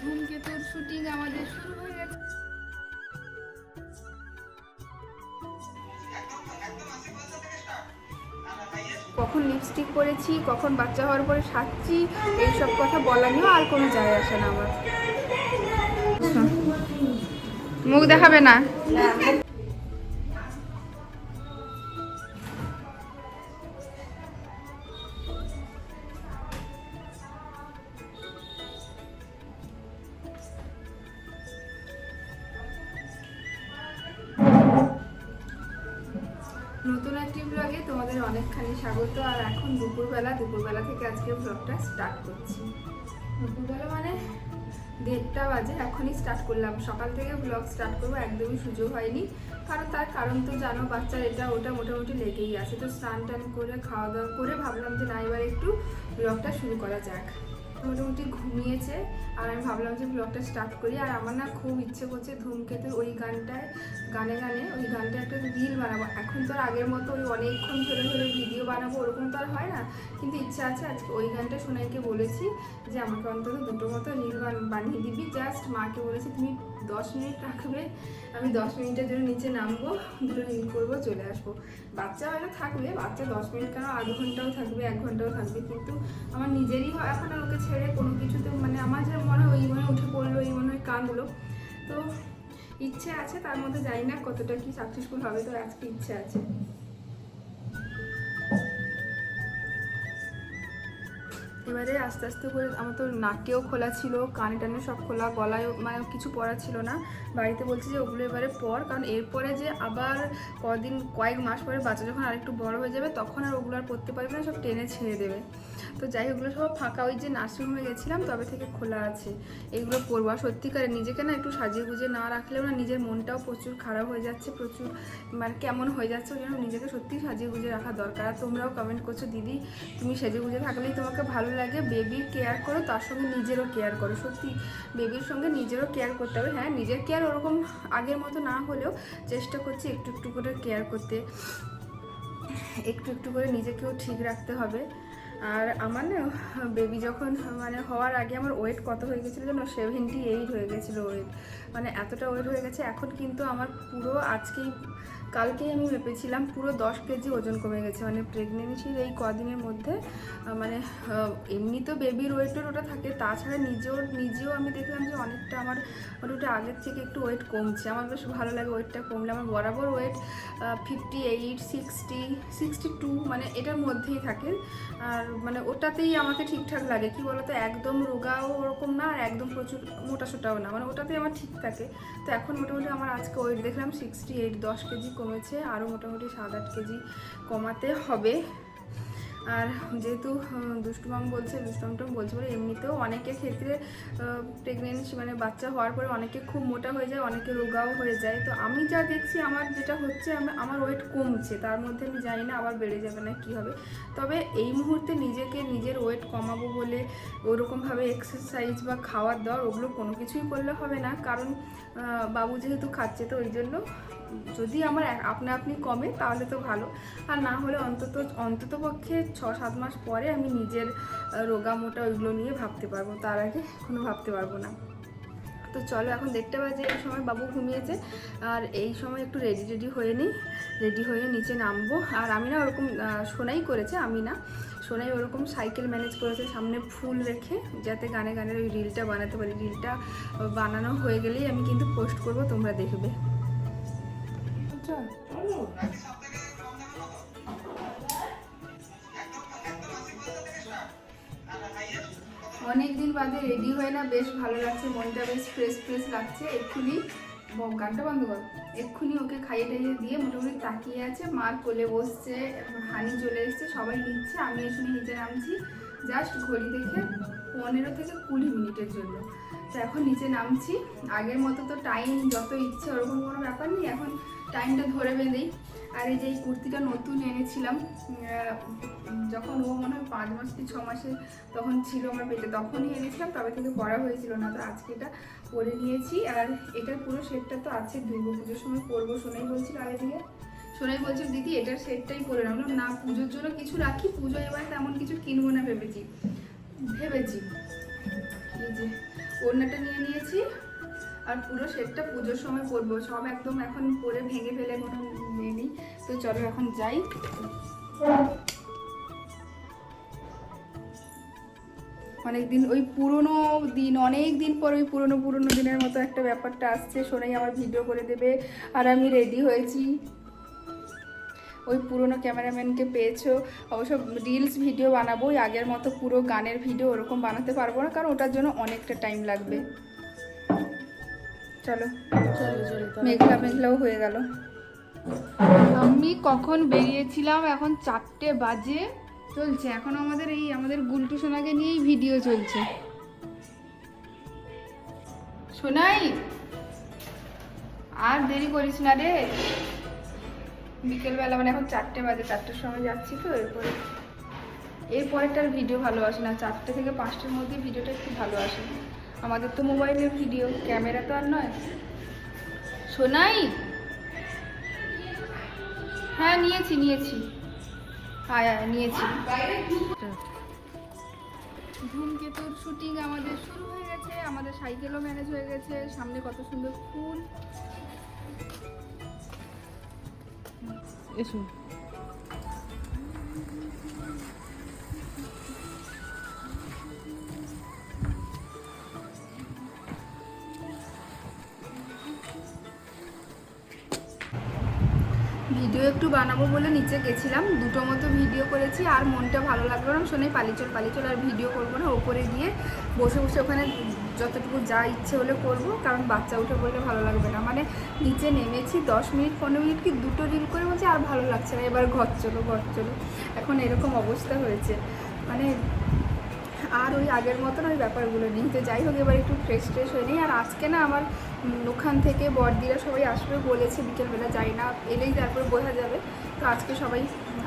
ধূমকেতুর shooting আমাদের শুরু হয়ে গেছে। কখন লিপস্টিক পরেছি, কখন বাচ্চা হওয়ার পরে সাজছি, এইসব কথা বলা নিয়েও আর কোনো যায় আসে না আমার। মুখ দেখাবে না? নতুন একটি ব্লগে তোমাদের অনেকখানি স্বাগত। আর এখন দুপুরবেলা দুপুরবেলা থেকে আজকে ব্লগটা স্টার্ট করছি। দুপুরবেলা মানে দেড়টা বাজে, এখনই স্টার্ট করলাম। সকাল থেকে ব্লগ স্টার্ট করব, একদমই সুযোগ হয়নি। কারণ তার কারণ তো জানো, বাচ্চার এটা ওটা মোটামুটি লেগেই আছে। তো স্নান টান করে খাওয়া দাওয়া করে ভাবলাম যে না, এবার একটু ব্লগটা শুরু করা যাক। মোটামুটি ঘুমিয়েছে আর আমি ভাবলাম যে ব্লগটা স্টার্ট করি। আর আমার না খুব ইচ্ছে করছে ধূমকেতুর ওই গানটায় গানে গানে, ওই গানটা একটা রিল বানাবো। এখন তো আর আগের মতো ওই অনেকক্ষণ ধরে ধরে ভিডিও বানাবো ওরকম তো আর হয় না। কিন্তু ইচ্ছা আছে আজকে ওই গানটা সোনাইকে বলেছি যে আমাকে অন্তত দুটো মতো রিল বানিয়ে দিবি। জাস্ট মাকে বলেছি, তুমি দশ মিনিট রাখবে, আমি দশ মিনিটের জন্য নিচে নামবো, দুটো রিল করব, চলে আসব। বাচ্চা হয়তো থাকবে, বাচ্চা দশ মিনিট কেন? আধ ঘন্টাও থাকবে, এক ঘন্টাও থাকবে। কিন্তু আমার নিজেরই হয় এখন আর ওকে ছেড়ে কোনো কিছুতে মানে আমার যে মনে হয় ওই মনে উঠে পড়ল, এই মনে হয় কাঁদলো। তো ইচ্ছে আছে, তার মধ্যে জানি না কতটা কি সাকসেসফুল হবে, তো আজকে ইচ্ছে আছে। এবারে আস্তে আস্তে করে আমার তো নাকেও খোলা ছিল, কানে টানে সব খোলা গলায় মানে কিছু পরা ছিল না। বাড়িতে বলছি যে ওগুলো এবারে পর, কারণ এরপরে যে আবার কদিন, কয়েক মাস পরে বাচ্চা যখন আরেকটু বড় হয়ে যাবে, তখন আর ওগুলো আর পরতে পারবে না, সব টেনে ছেড়ে দেবে। তো যাই ওগুলো সব ফাঁকা, ওই যে নার্সিংহোমে গেছিলাম, তবে থেকে খোলা আছে। এগুলো পরবো আর সত্যিকারে নিজেকে না একটু সাজিয়ে গুজিয়ে না রাখলেও না নিজের মনটাও প্রচুর খারাপ হয়ে যাচ্ছে, প্রচুর মানে কেমন হয়ে যাচ্ছে, ওই জন্য নিজেকে সত্যি সাজিয়ে গুজিয়ে রাখা দরকার। আর তোমরাও কমেন্ট করছ, দিদি, তুমি সেজে গুজে থাকলেই তোমাকে ভালো লাগে। বেবির কেয়ার করো, তার সঙ্গে নিজেরও কেয়ার করো। সত্যি বেবির সঙ্গে নিজেরও কেয়ার করতে হবে। হ্যাঁ নিজের কেয়ার ওরকম আগের মতো না হলেও চেষ্টা করছি একটু একটু করে কেয়ার করতে। একটু একটু করে নিজেকেও ঠিক রাখতে হবে। আর আমার না বেবি যখন মানে হওয়ার আগে আমার ওয়েট কত হয়ে গেছিল যেন সেভেন্টি এইট হয়ে গেছিল ওয়েট মানে এতটা ওয়েট হয়ে গেছে, এখন কিন্তু আমার পুরো আজকেই, কালকেই আমি মেপেছিলাম পুরো দশ কেজি ওজন কমে গেছে। মানে প্রেগনেন্সির এই কদিনের মধ্যে মানে এমনি তো বেবির ওয়েটের ওটা থাকে, তাছাড়া নিজেও নিজেও আমি দেখলাম যে অনেকটা আমার ওটা আগের থেকে একটু ওয়েট কমছে। আমার বেশ ভালো লাগে ওয়েটটা কমলে। আমার বরাবর weight fifty eight sixty sixty two মানে এটার মধ্যেই থাকে। আর মানে ওটাতেই আমাকে ঠিকঠাক লাগে। কি বলতো? একদম রোগাও ওরকম না আর একদম প্রচুর মোটাসোটাও না। মানে ওটাতেই আমার ঠিক থাকে। তো এখন মোটামুটি আমার আজকে ওয়েট দেখলাম সিক্সটি এইট দশ কেজি কমেছে। আরও মোটামুটি সাত আট কেজি কমাতে হবে। আর যেহেতু দুষ্টুমাম বলছে দুষ্টুমাম বলছে বলে এমনিতেও অনেকের ক্ষেত্রে প্রেগনেন্সি মানে বাচ্চা হওয়ার পরে অনেকে খুব মোটা হয়ে যায়, অনেকে রোগাও হয়ে যায়। তো আমি যা দেখছি, আমার যেটা হচ্ছে, আমি- আমার ওয়েট কমছে, তার মধ্যে আমি জানি না আবার বেড়ে যাবে না কি হবে। তবে এই মুহূর্তে নিজেকে নিজের ওয়েট কমাবো বলে ওরকমভাবে এক্সারসাইজ বা খাওয়ার দাওয়ার ওগুলো কোনো কিছুই করলে হবে না। কারণ বাবু যেহেতু খাচ্ছে, তো ওই জন্য যদি আমার আপনা আপনি কমে, তাহলে তো ভালো। আর না হলে অন্তত অন্তত পক্ষে ছ সাত মাস পরে আমি নিজের রোগা মোটা ওইগুলো নিয়ে ভাবতে পারব। তার আগে কোনো ভাবতে পারব না। তো চলো, এখন দেখতে পাচ্ছি এই সময় বাবু ঘুমিয়েছে। আর এই সময় একটু রেডি রেডি হয়ে নিই। রেডি হয়ে নিচে নামবো। আর আমি না ওরকম সোনাই করেছে, আমি না। সোনাই ওরকম সাইকেল ম্যানেজ করেছে, সামনে ফুল রেখে, যাতে গানে গানের ওই রিলটা বানাতে পারি। রিলটা বানানো হয়ে গেলেই আমি কিন্তু পোস্ট করব, তোমরা দেখবে। অনেকদিন বাদে রেডি হয়ে না, বেশ ভালো লাগছে, মনটা বেশ ফ্রেশ ফ্রেশ লাগছে। এক্ষুনি গানটা বন্ধ কর। এক্ষুনি ওকে খাইয়ে টাইয়ে দিয়ে মোটামুটি তাকিয়ে আছে মার কোলে বসছে, হানি চলে এসছে, সবাই নিচ্ছে, আমি এসে নিচে নামছি। জাস্ট ঘড়ি দেখে পনেরো থেকে কুড়ি মিনিটের জন্য। তো এখন নিচে নামছি। আগের মতো তো টাইম যত ইচ্ছে, ওরকম কোনো ব্যাপার নেই। এখন টাইমটা ধরে বেঁধেই। আর এই যে এই কুর্তিটা নতুন এনেছিলাম যখন ও মনে হয় পাঁচ মাস কি ছ মাসে তখন ছিল আমার পেটে তখনই এনেছিলাম তবে থেকে পরা হয়েছিল না তো আজকে এটা পরে নিয়েছি। আর এটার পুরো সেটটা তো আছে দুর্গা পুজোর সময় পরবো শোনাই বলছিল আগে থেকে। শোনাই বলছিল দিদি এটার সেটটাই পরে না বললাম, না পুজোর জন্য কিছু রাখি পুজো এবার তেমন কিছু কিনবো না ভেবেছি। ভেবেছি। এই যে ওড়নাটা নিয়ে নিয়েছি। আর পুরো সেটটা পুজোর সময় পরবো সব একদম এখন পরে ভেঙে ফেলে কোনো নেই। তো চলো এখন যাই। অনেক দিন ওই পুরনো দিন অনেক দিন পর ওই পুরনো পুরনো দিনের মতো একটা ব্যাপারটা আসছে। সোনাই আমার ভিডিও করে দেবে। আর আমি রেডি হয়েছি। ওই পুরনো ক্যামেরাম্যানকে পেয়েছ। অবশ্য রিলস ভিডিও বানাবো। ওই আগের মতো পুরো গানের ভিডিও ওরকম বানাতে পারব না, কারণ ওটার জন্য অনেকটা টাইম লাগবে। চলো। মেঘলা মেঘলাও হয়ে গেল। আমি কখন বেরিয়েছিলাম? এখন চারটে বাজে। চলছে এখন আমাদের এই আমাদের গুলটু সোনাকে নিয়েই ভিডিও চলছে। সোনাই! আর দেরি করিস না রে। বিকেলবেলা মানে এখন চারটে বাজে চারটের সময় যাচ্ছি তো এরপরে। এরপরেরটার ভিডিও ভালো আসে না চারটে থেকে পাঁচটার মধ্যে ভিডিওটা একটু ভালো আসে আমাদের তো মোবাইলের ভিডিও, ক্যামেরা তো আর নয়। সোনাই? হ্যাঁ নিয়েছি নিয়েছি। আয় আয়, নিয়েছি। ধূমকেতুর শুটিং আমাদের শুরু হয়ে গেছে, আমাদের সাইকেলও ম্যানেজ হয়ে গেছে, সামনে কত সুন্দর ফুল। এসো। বানাবো বলে নিচে গেছিলাম। দুটো মতো ভিডিও করেছি, আর মনটা ভালো লাগল না। শোনে পালিচল পালিচল আর ভিডিও করব না। ওপরে গিয়ে বসে বসে ওখানে যতটুকু যা ইচ্ছে হলে করব, কারণ বাচ্চা উঠে পড়লে ভালো লাগবে না। মানে নিচে নেমেছি, দশ মিনিট, পনেরো মিনিট কি দুটো রিল করে বলছি, আর ভালো লাগছে না। এবার ঘর চলো ঘর চলো। এখন এরকম অবস্থা হয়েছে। মানে আর ওই আগের মতন ওই ব্যাপারগুলো নেই। তো যাই হোক, এবার একটু ফ্রেশ ট্রেশ হয়ে নিই। আর আজকে না আমার ওখান থেকে বর্দিরা সবাই আসবে বলেছে, বিকেলবেলা যাই না, এলেই তারপরে বোঝা যাবে। তো আজকে সবাই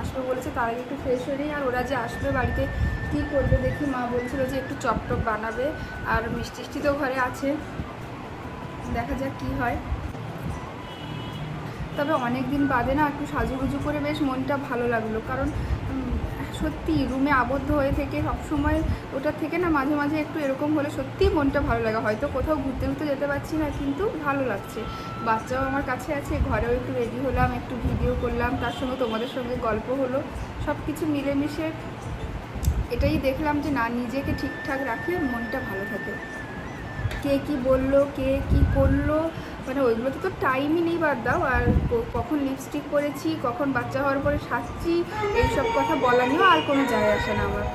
আসবে বলেছে, তার আগে একটু ফ্রেশ হয়ে নিই। আর ওরা যে আসবে বাড়িতে কী করবে দেখি, মা বলছিল যে একটু চপ টপ বানাবে। আর মিষ্টি তো ঘরে আছে। দেখা যাক কী হয়। তবে অনেক দিন বাদে না একটু সাজুগুজু করে বেশ মনটা ভালো লাগল। কারণ সত্যি রুমে আবদ্ধ হয়ে থেকে সবসময় ওটার থেকে না মাঝে মাঝে একটু এরকম হলে সত্যিই মনটা ভালো লাগে। হয়তো কোথাও ঘুরতে ঘুরতে যেতে পারছি না, কিন্তু ভালো লাগছে। বাচ্চাও আমার কাছে আছে, ঘরেও একটু রেডি হলাম, একটু ভিডিও করলাম, তার সঙ্গে তোমাদের সঙ্গে গল্প হলো। সব কিছু মিলেমিশে এটাই দেখলাম যে না, নিজেকে ঠিকঠাক রাখলে মনটা ভালো থাকে। কে কি বলল, কে কি করল মানে ওইগুলোতে তো টাইমই নেই বাদ দাও, আর কখন লিপস্টিক করেছি কখন বাচ্চা হওয়ার পরে সাজছি, এইসব কথা বলা নিয়েও আর কোনো যায় আসে না আমার।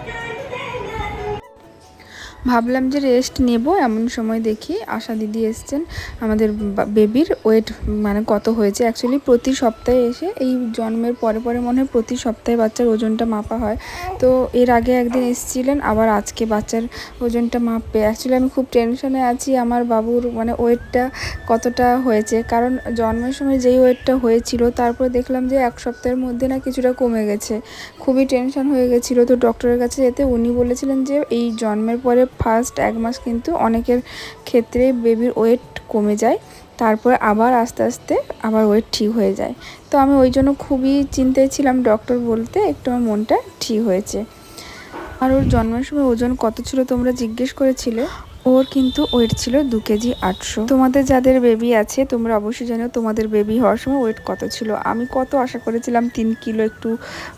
ভাবলাম যে রেস্ট নেব, এমন সময় দেখি আশা দিদি এসছেন, আমাদের বেবির ওয়েট মানে কত হয়েছে? অ্যাকচুয়ালি প্রতি সপ্তাহে এসে, এই জন্মের পরে পরে মনে হয় প্রতি সপ্তাহে বাচ্চার ওজনটা মাপা হয়। তো এর আগে একদিন এসেছিলেন, আবার আজকে বাচ্চার ওজনটা মাপবে। অ্যাকচুয়ালি আমি খুব টেনশনে আছি, আমার বাবুর মানে ওয়েটটা কতটা হয়েছে? কারণ জন্মের সময় যেই ওয়েটটা হয়েছিল, তারপরে দেখলাম যে এক সপ্তাহের মধ্যে না কিছুটা কমে গেছে। খুবই টেনশন হয়ে গেছিল। তো ডক্টরের কাছে যেতে উনি বলেছিলেন যে, এই জন্মের পরে ফার্স্ট এক মাস কিন্তু অনেকের ক্ষেত্রে বেবির ওয়েট কমে যায়, তারপরে আবার আস্তে আস্তে আবার ওয়েট ঠিক হয়ে যায়। তো আমি ওই জন্য খুবই চিন্তায় ছিলাম ডক্টর বলতে, একটু আমার মনটা ঠিক হয়েছে। আর ওর জন্মের সময় ওজন কত ছিল তোমরা জিজ্ঞেস করেছিলে? ওর কিন্তু ওয়েট ছিল দু কেজি আটশো। তোমাদের যাদের বেবি আছে, তোমরা অবশ্যই জানো তোমাদের বেবি হওয়ার সময় ওয়েট কত ছিল। আমি কত আশা করেছিলাম তিন কিলো একটু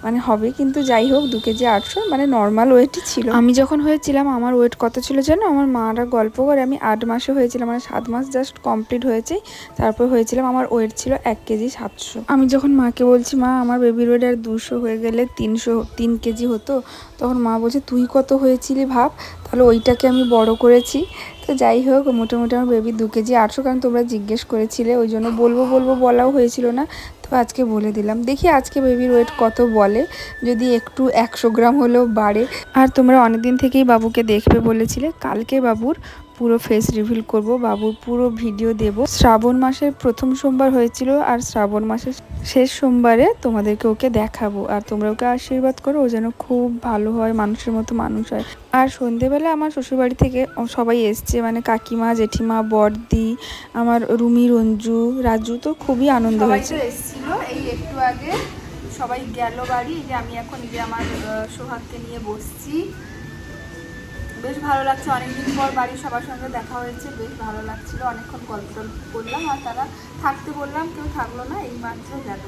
মানে হবে, কিন্তু যাই হোক, দু কেজি আটশো মানে নর্মাল ওয়েটই ছিল। আমি যখন হয়েছিলাম, আমার ওয়েট কত ছিল জানো? আমার মারা গল্প করে আমি আট মাসে হয়েছিলাম মানে সাত মাস জাস্ট কমপ্লিট হয়েছে। তারপর হয়েছিলাম আমার ওয়েট ছিল এক কেজি সাতশো। আমি যখন মাকে বলছি, মা, আমার বেবির ওয়েট আর দুশো হয়ে গেলে তিনশো, তিন কেজি হতো? তখন মা বলছে, তুই কত হয়েছিলি ভাব? তাহলে ওইটাকে আমি বড় করেছি তো যাই হোক, মোটামুটি আমার বেবি দু কেজি আটশো কারণ তোমরা জিজ্ঞেস করেছিলে, ওই জন্য বলব বলব বলাও হয়েছিল না। তো আজকে বলে দিলাম। দেখি আজকে বেবির ওয়েট কত বলে, যদি একটু একশো গ্রাম হলেও বাড়ে। আর তোমরা অনেকদিন থেকেই বাবুকে দেখবে বলেছিলে, কালকে বাবুর পুরো ফেস রিভিল করব বাবুর পুরো ভিডিও দেব। শ্রাবণ মাসের প্রথম সোমবার হয়েছিল আর শ্রাবণ মাসের শেষ সোমবারে তোমাদেরকে ওকে দেখাবো। আর তোমরা ওকে আশীর্বাদ করো ও যেন খুব ভালো হয় মানুষের মতো মানুষ হয়। আর সন্ধেবেলা আমার শ্বশুরবাড়ি থেকে সবাই এসছে মানে কাকিমা জেঠিমা বড়দি আমার রুমি রঞ্জু রাজু তো খুবই আনন্দ হয়েছে। এসেছিল এই একটু আগে সবাই গেল বাড়ি যে আমি এখন যে আমার সোহাগকে নিয়ে বসছি। বেশ ভালো লাগছে। অনেকদিন পর বাড়ির সবার সঙ্গে দেখা হয়েছে, বেশ ভালো লাগছিল। অনেকক্ষণ গল্প করলাম আর তারা থাকতে বললাম, কেউ থাকল না, এই মাত্র গেল।